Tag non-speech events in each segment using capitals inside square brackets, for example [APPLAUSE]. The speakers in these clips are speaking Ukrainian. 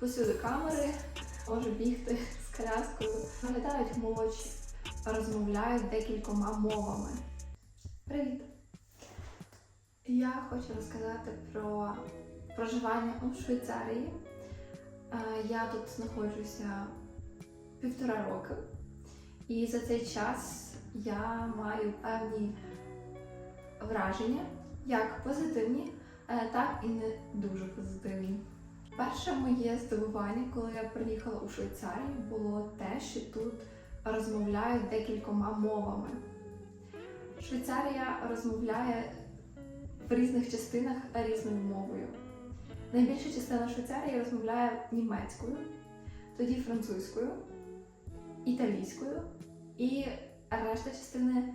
Посюди камери, може бігти з коляскою, виглядають молодші, розмовляють декількома мовами. Привіт! Я хочу розказати про проживання у Швейцарії. Е, Я тут знаходжуся півтора роки, і за цей час я маю певні враження, як позитивні, е, так і не дуже позитивні. Перше моє здивування, коли я приїхала у Швейцарію, було те, що тут розмовляють декількома мовами. Швейцарія розмовляє в різних частинах різною мовою. Найбільша частина Швейцарії розмовляє німецькою, тоді французькою, італійською і решта частини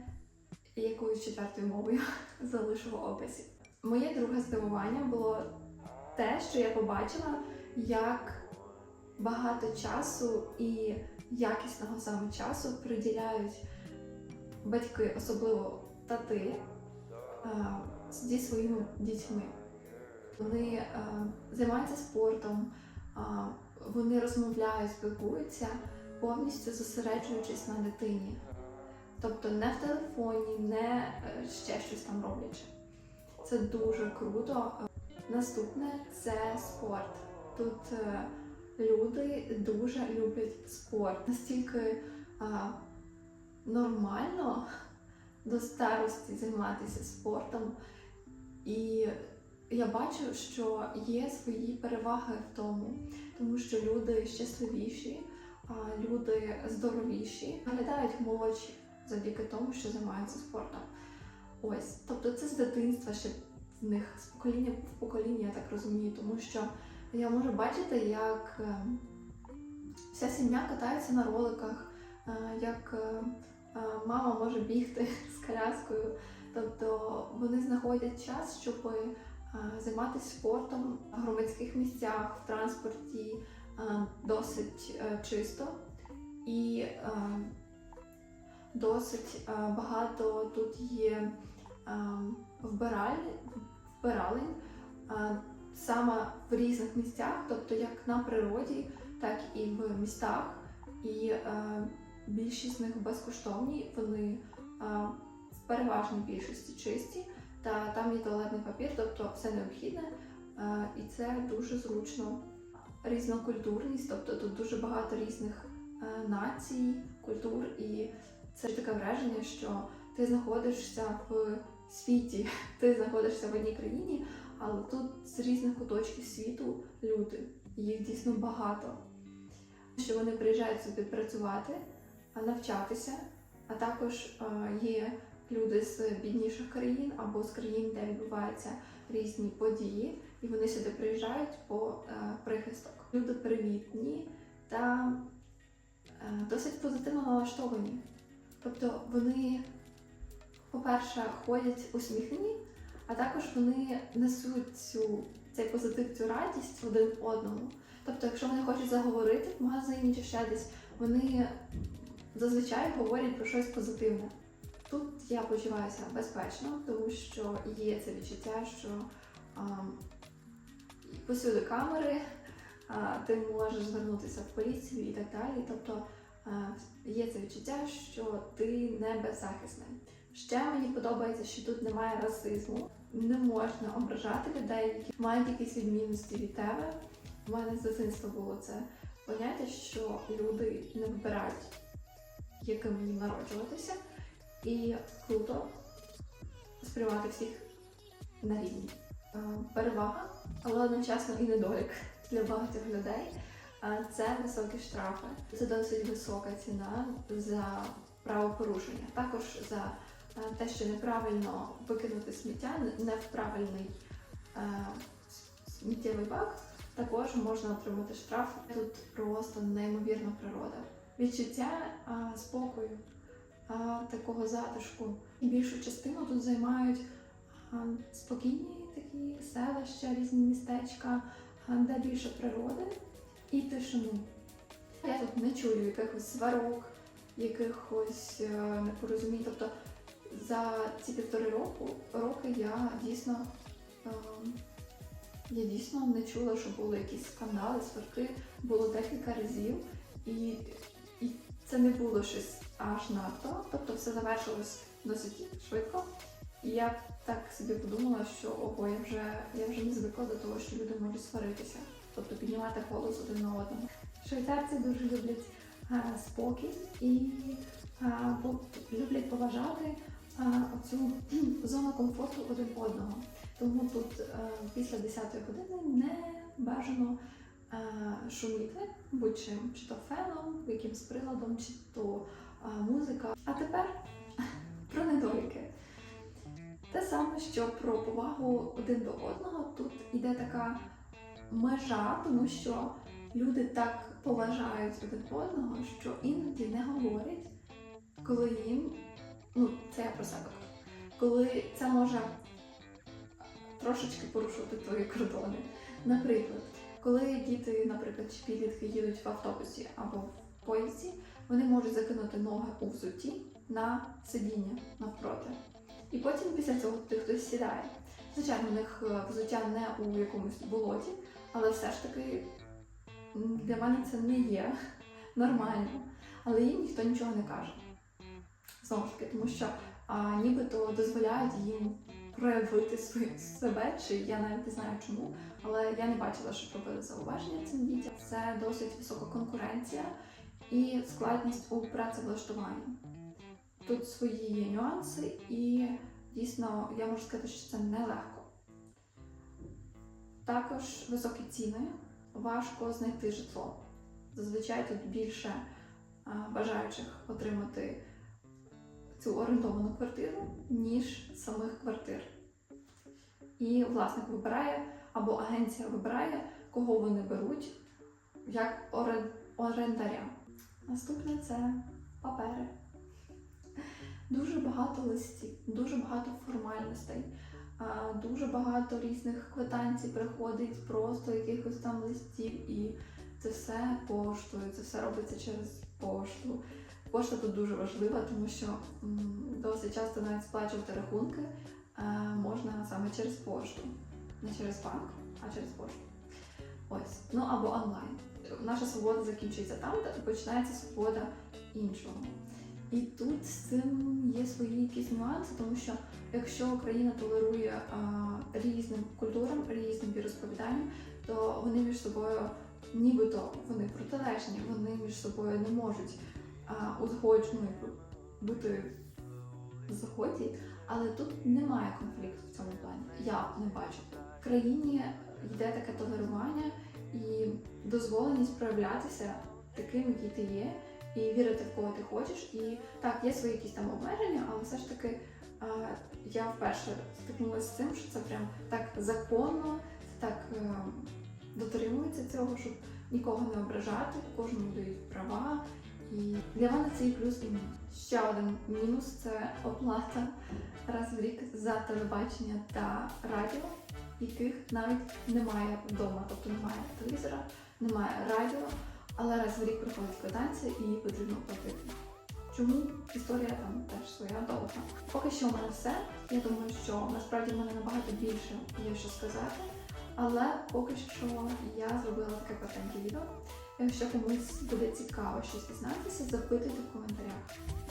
якоюсь четвертою мовою [LAUGHS] залишу описі. Моє друге здивування було те, що я побачила, як багато часу і якісного саме часу приділяють батьки, особливо тати, е, зі своїми дітьми. Вони е, займаються спортом, е, вони розмовляють, спілкуються, повністю зосереджуючись на дитині. Тобто не в телефоні, не ще щось там роблячи. Це дуже круто. Наступне це спорт. Тут е, люди дуже люблять спорт. Настільки а, нормально до старості займатися спортом. І я бачу, що є свої переваги в тому, тому що люди щасливіші, люди здоровіші, виглядають молодші завдяки тому, що займаються спортом. Ось, тобто це з дитинства ще них з покоління в покоління, я так розумію, тому що я можу бачити, як е, вся сім'я катається на роликах, е, як е, мама може бігти [LAUGHS] з коляскою. Тобто вони знаходять час, щоб займатися спортом в громадських місцях, в транспорті досить чисто і досить багато тут є вбираль, вбиралень саме в різних місцях, тобто як на природі, так і в містах. І е, більшість з них безкоштовні, вони е, в переважній більшості чисті, та там є туалетний папір, тобто все необхідне, е, і це дуже зручно. Різнокультурність, тобто тут дуже багато різних націй, культур, і це ж таке враження, що ти знаходишся в світі, [LAUGHS] ти знаходишся в одній країні, але тут з різних куточків світу люди, їх дійсно багато. Що вони приїжджають сюди працювати, навчатися, а також е, є люди з бідніших країн або з країн, де відбуваються різні події, і вони сюди приїжджають по е, прихисток. Люди привітні та е, досить позитивно налаштовані. Тобто вони, по-перше, ходять усміхнені, а також вони несуть цю, цей позитив, цю радість один одному. Тобто, якщо вони хочуть заговорити в магазині чи ще десь, вони зазвичай говорять про щось позитивне. Тут я почуваюся безпечно, тому що є це відчуття, що а, посюди камери, а, ти можеш звернутися в поліцію і так далі. Тобто а, є це відчуття, що ти не беззахисний. Ще мені подобається, що тут немає расизму, не можна ображати людей, які мають якісь відмінності від тебе. У мене з дитинства було це поняття, що люди не вибирають, яким їм народжуватися, і круто сприймати всіх на рівні. Е, Перевага, але одночасно і недолік для багатьох людей. е, Це високі штрафи. Це досить висока ціна за правопорушення. Також за те, що неправильно викинути сміття, не в правильний е, сміттєвий бак, також можна отримати штраф. Тут просто неймовірна природа. Відчуття а, спокою, а, такого затишку. І більшу частину тут займають а, спокійні такі селища, різні містечка, а, де більше природи і тишину. Я тут не чую якихось сварок, якихось е, непорозумінь. Тобто за ці півтори року роки я дійсно. е, Я дійсно не чула, що були якісь скандали, сварки. Було декілька разів, і, і це не було щось аж надто. Тобто все завершилось досить швидко. І я так собі подумала, що ого, я вже я вже не звикла до того, що люди можуть сваритися, тобто піднімати голос один на одного. Швейцарці дуже люблять а, спокій і а, люблять поважати оцю [CLEARS THROAT] зону комфорту один одного. Тому тут е, після 10-ї години не бажано е, шуміти будь-чим, чи то феном, якимсь приладом, чи то е, музика. А тепер [LAUGHS] про недоліки. Те саме, що про повагу один до одного, тут іде така межа, тому що люди так поважають один одного, що іноді не говорять, коли їм, ну це я про себе, коли це може трошечки порушувати твої кордони. Наприклад, коли діти, наприклад, чи підлітки їдуть в автобусі або в поїзді, вони можуть закинути ноги у взутті на сидіння навпроти. І потім після цього туди хтось сідає. Звичайно, у них е, взуття не у якомусь болоті, але все ж таки для мене це не є [LAUGHS] нормально. Але їм ніхто нічого не каже. Знову ж таки, тому що а, нібито дозволяють їм проявити свої, себе, чи я навіть не знаю чому, але я не бачила, що робили зауваження цим дітям. Це досить висока конкуренція і складність у працевлаштуванні. Тут свої є нюанси, і дійсно я можу сказати, що це нелегко. Також високі ціни, важко знайти житло. Зазвичай тут більше бажаючих отримати цю орендовану квартиру, ніж самих квартир. І власник вибирає або агенція вибирає, кого вони беруть як орен- орендаря. Наступне це папери. Дуже багато листів, дуже багато формальностей, дуже багато різних квитанцій приходить, просто якихось там листів, і це все поштою, це все робиться через пошту. Пошта тут дуже важлива, тому що досить часто навіть сплачувати рахунки е, можна саме через пошту. Не через банк, а через пошту. Ось. Ну або онлайн. Наша свобода закінчується там, де починається свобода іншого. І тут з цим є свої якісь нюанси, тому що якщо країна толерує а, різним культурам, різним віросповіданням, то вони між собою, нібито вони протилежні, вони між собою не можуть узгоджено бути в згоді, але тут немає конфлікту в цьому плані. Я не бачу. В країні йде таке толерування і дозволеність проявлятися таким, який ти є, і вірити в кого ти хочеш. І так, є свої якісь там обмеження, але все ж таки я вперше стикнулася з цим, що це прям так законно, це так е, дотримується цього, щоб нікого не ображати, кожному дають права. І для мене це і плюс і мінус. Ще один мінус це оплата раз в рік за телебачення та радіо, яких навіть немає вдома, тобто немає телевізора, немає радіо, але раз в рік приходить квитанція і її потрібно платити. Чому історія там теж своя довга. Поки що в мене все. Я думаю, що насправді в мене набагато більше є що сказати. Але поки що я зробила таке коротеньке відео. Якщо комусь буде цікаво щось дізнатися, запитуйте в коментарях.